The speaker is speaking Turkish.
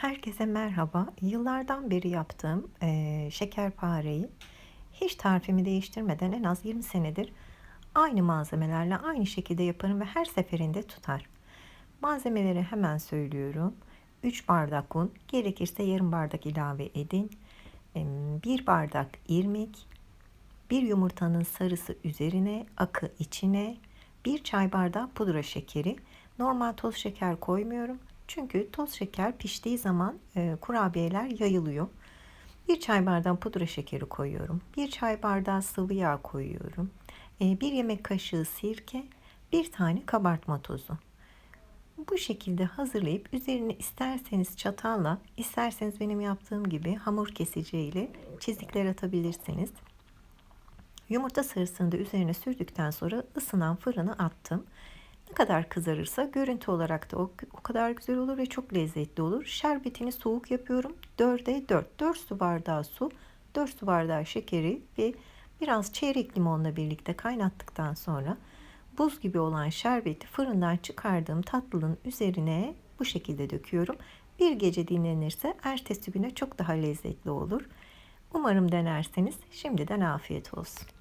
Herkese merhaba. Yıllardan beri yaptığım eee şekerpareyi hiç tarifimi değiştirmeden en az 20 senedir aynı malzemelerle aynı şekilde yaparım ve her seferinde tutar. Malzemeleri hemen söylüyorum. 3 bardak un, gerekirse yarım bardak ilave edin. 1 bardak irmik, bir yumurtanın sarısı üzerine, akı içine, bir çay bardağı pudra şekeri. Normal toz şeker koymuyorum. Çünkü toz şeker piştiği zaman e, kurabiyeler yayılıyor. Bir çay bardağı pudra şekeri koyuyorum. Bir çay bardağı sıvı yağ koyuyorum. E, bir yemek kaşığı sirke, bir tane kabartma tozu. Bu şekilde hazırlayıp üzerine isterseniz çatalla, isterseniz benim yaptığım gibi hamur kesiciyle çizikler atabilirsiniz. Yumurta sarısını da üzerine sürdükten sonra ısınan fırına attım. Ne kadar kızarırsa görüntü olarak da o, o kadar güzel olur ve çok lezzetli olur. Şerbetini soğuk yapıyorum. 4'e 4. 4 su bardağı su, 4 su bardağı şekeri ve biraz çeyrek limonla birlikte kaynattıktan sonra buz gibi olan şerbeti fırından çıkardığım tatlının üzerine bu şekilde döküyorum. Bir gece dinlenirse ertesi güne çok daha lezzetli olur. Umarım denerseniz şimdiden afiyet olsun.